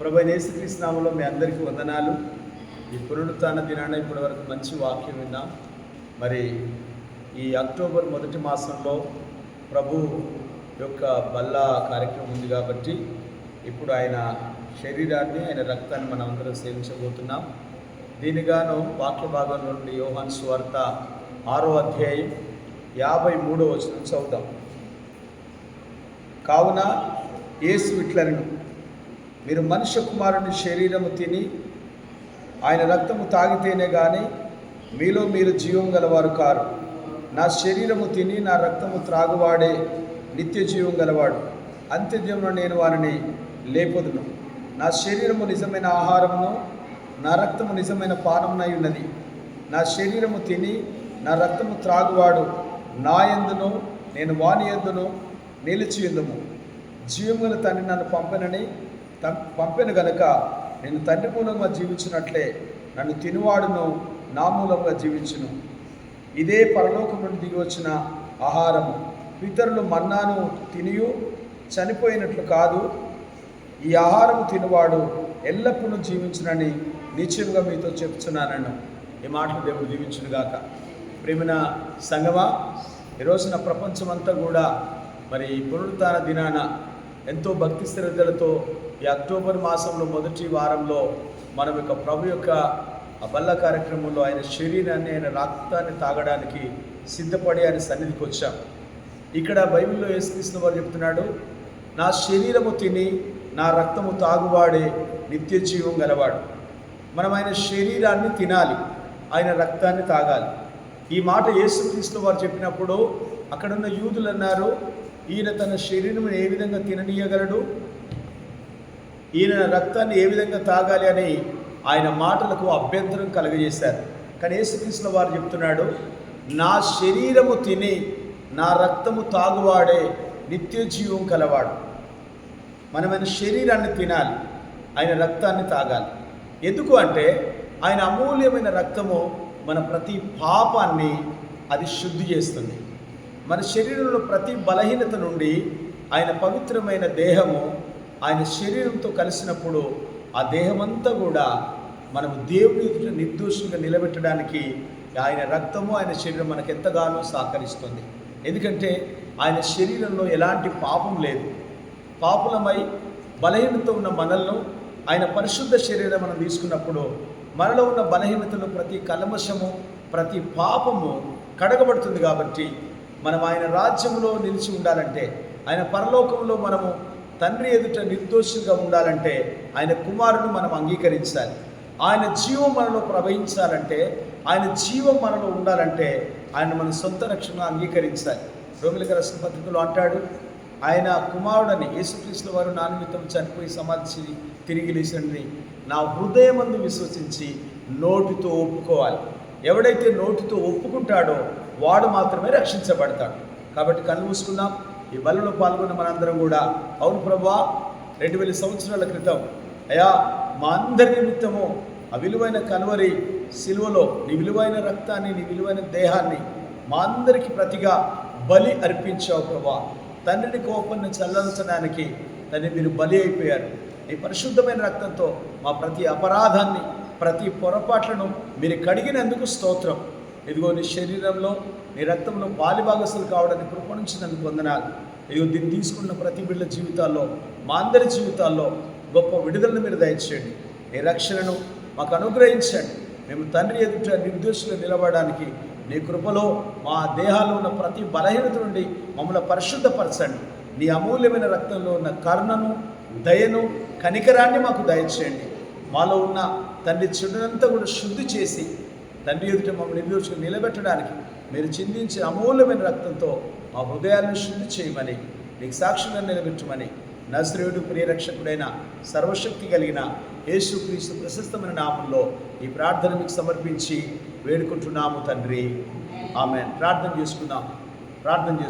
ప్రభు నేసుకృష్ణామంలో మీ అందరికీ వందనాలు. ఈ పునరుత్న దినాన ఇప్పటి వరకు మంచి వాక్యం విన్నాం. మరి ఈ అక్టోబర్ మొదటి మాసంలో ప్రభు యొక్క బల్ల కార్యక్రమం ఉంది కాబట్టి ఇప్పుడు ఆయన శరీరాన్ని ఆయన రక్తాన్ని మనం అందరం సేవించబోతున్నాం. దీనిగాను వాక్య భాగం నుండి యోహాన్ స్వార్త ఆరో అధ్యాయం యాభై మూడో వచనం చదువుదాం. కావున యేసు ఇట్లను మీరు మనుష్య కుమారుని శరీరము తిని ఆయన రక్తము తాగితేనే కానీ మీలో మీరు జీవం గలవారు కారు. నా శరీరము తిని నా రక్తము త్రాగువాడే నిత్య జీవం గలవాడు. అంత్యజంలో నేను వారిని లేపదును. నా శరీరము నిజమైన ఆహారమును నా రక్తము నిజమైన పానమునై ఉన్నది. నా శరీరము తిని నా రక్తము త్రాగువాడు. నా ఎందును నేను వాని ఎందును నిలిచి ఎందుము జీవముల తండ్రి నన్ను పంపనని పంపెను గనుక నేను తండ్రి మూలంగా జీవించినట్లే నన్ను తినువాడును నా మూలంగా జీవించును. ఇదే పరలోకం నుండి దిగి వచ్చిన ఆహారము. పితరులు మన్నాను తినియు చనిపోయినట్లు కాదు. ఈ ఆహారము తినువాడు ఎల్లప్పుడూ జీవించునని నిశ్చయంగా మీతో చెప్తున్నానను. ఈ మాటలు దేవుడు దీవించునుగాక. ప్రేమిన సంగమా ఈరోజున ప్రపంచమంతా కూడా మరి ఈ దినాన ఎంతో భక్తి శ్రద్ధలతో ఈ అక్టోబర్ మాసంలో మొదటి వారంలో మనం యొక్క ప్రభు యొక్క బల్ల కార్యక్రమంలో ఆయన శరీరాన్ని ఆయన రక్తాన్ని తాగడానికి సిద్ధపడి ఆయన సన్నిధికి వచ్చాం. ఇక్కడ బైబిల్లో యేసుక్రీస్తు వారు చెప్తున్నాడు నా శరీరము తిని నా రక్తము తాగువాడే నిత్య జీవం గలవాడు. మనం ఆయన శరీరాన్ని తినాలి ఆయన రక్తాన్ని తాగాలి. ఈ మాట యేసుక్రీస్తు వారు చెప్పినప్పుడు అక్కడున్న యూదులు అన్నారు ఈయన తన శరీరం ఏ విధంగా తిననీయగలడు? ఈయన రక్తాన్ని ఏ విధంగా తాగాలి అని ఆయన మాటలకు అభ్యంతరం కలుగజేశారు. కానీ యేసుక్రీస్తుల వారు చెప్తున్నాడు నా శరీరము తిని నా రక్తము తాగువాడే నిత్య జీవం కలవాడు. మనమైన శరీరాన్ని తినాలి ఆయన రక్తాన్ని తాగాలి. ఎందుకు అంటే ఆయన అమూల్యమైన రక్తము మన ప్రతి పాపాన్ని అది శుద్ధి చేస్తుంది. మన శరీరంలో ప్రతి బలహీనత నుండి ఆయన పవిత్రమైన దేహము ఆయన శరీరంతో కలిసినప్పుడు ఆ దేహమంతా కూడా మనము దేవుని నిర్దోషంగా నిలబెట్టడానికి ఆయన రక్తము ఆయన శరీరం మనకు ఎంతగానో సహకరిస్తుంది. ఎందుకంటే ఆయన శరీరంలో ఎలాంటి పాపం లేదు. పాపులమై బలహీనత ఉన్న మనల్ని ఆయన పరిశుద్ధ శరీరం మనం తీసుకున్నప్పుడు మనలో ఉన్న బలహీనతలు ప్రతి కల్మషము ప్రతి పాపము కడగబడుతుంది కాబట్టి మనం ఆయన రాజ్యంలో నిలిచి ఉండాలంటే ఆయన పరలోకంలో మనము తండ్రి ఎదుట నిర్దోషులుగా ఉండాలంటే ఆయన కుమారుడు మనం అంగీకరించాలి. ఆయన జీవం మనలో ప్రవహించాలంటే ఆయన జీవం మనలో ఉండాలంటే ఆయన మన సొంత రక్షణ అంగీకరించాలి. రోమిలిక రసన పత్రికలో అంటాడు ఆయన కుమారుడని యేసుక్రీస్తు వారు నా నిమిత్తం చనిపోయి సమాధి తిరిగి లేచండి నా హృదయమందు విశ్వసించి నోటితో ఒప్పుకోవాలి. ఎవడైతే నోటితో ఒప్పుకుంటాడో వాడు మాత్రమే రక్షించబడతాడు. కాబట్టి కళ్ళు మూసుకుందాం. ఈ బలలో పాల్గొన్న మనందరం కూడా అవును ప్రభా రెండు వేల సంవత్సరాల క్రితం అయా మా అందరి నిమిత్తము ఆ విలువైన కనువరి సిలువలో నీ విలువైన రక్తాన్ని నీ విలువైన దేహాన్ని మా అందరికి ప్రతిగా బలి అర్పించావు ప్రభా. తండ్రిని కోపాన్ని చల్లార్చడానికి తండ్రి మీరు బలి అయిపోయారు. ఈ పరిశుద్ధమైన రక్తంతో మా ప్రతి అపరాధాన్ని ప్రతి పొరపాట్లను మీరు కడిగినందుకు స్తోత్రం. ఇదిగో నీ శరీరంలో నీ రక్తంలో బాలిభాగస్తులు కావడానికి కృపణించినందుకు నుంచి నన్ను ఇదిగో దీన్ని తీసుకున్న ప్రతి బిడ్డ జీవితాల్లో మా అందరి జీవితాల్లో గొప్ప విడుదలను మీరు దయచేయండి. నీ రక్షణను మాకు అనుగ్రహించండి. మేము తండ్రి ఎదుట నిర్దోషులు నిలబడడానికి నీ కృపలో మా దేహాల్లో ఉన్న ప్రతి బలహీనత నుండి మమ్మల్ని పరిశుద్ధపరచండి. నీ అమూల్యమైన రక్తంలో ఉన్న కరుణను దయను కనికరాన్ని మాకు దయచేయండి. మాలో ఉన్న తండ్రి చెడునంతా కూడా శుద్ధి చేసి తండ్రి ఎదుట మమ్మల్ని నిర్దోషులు నిలబెట్టడానికి మీరు చిందించిన అమూల్యమైన రక్తంతో మా హృదయాలను శుద్ధి చేయమని మీకు సాక్షిగా నిలబెట్టమని నజరేయుడు ప్రియరక్షకుడైన సర్వశక్తి కలిగిన యేసుక్రీస్తు ప్రశస్తమైన నామంలో ఈ ప్రార్థన మీకు సమర్పించి వేడుకుంటున్నాము తండ్రి. ఆమె ప్రార్థన చేసుకుందాం. ప్రార్థన చేసుకుందాం.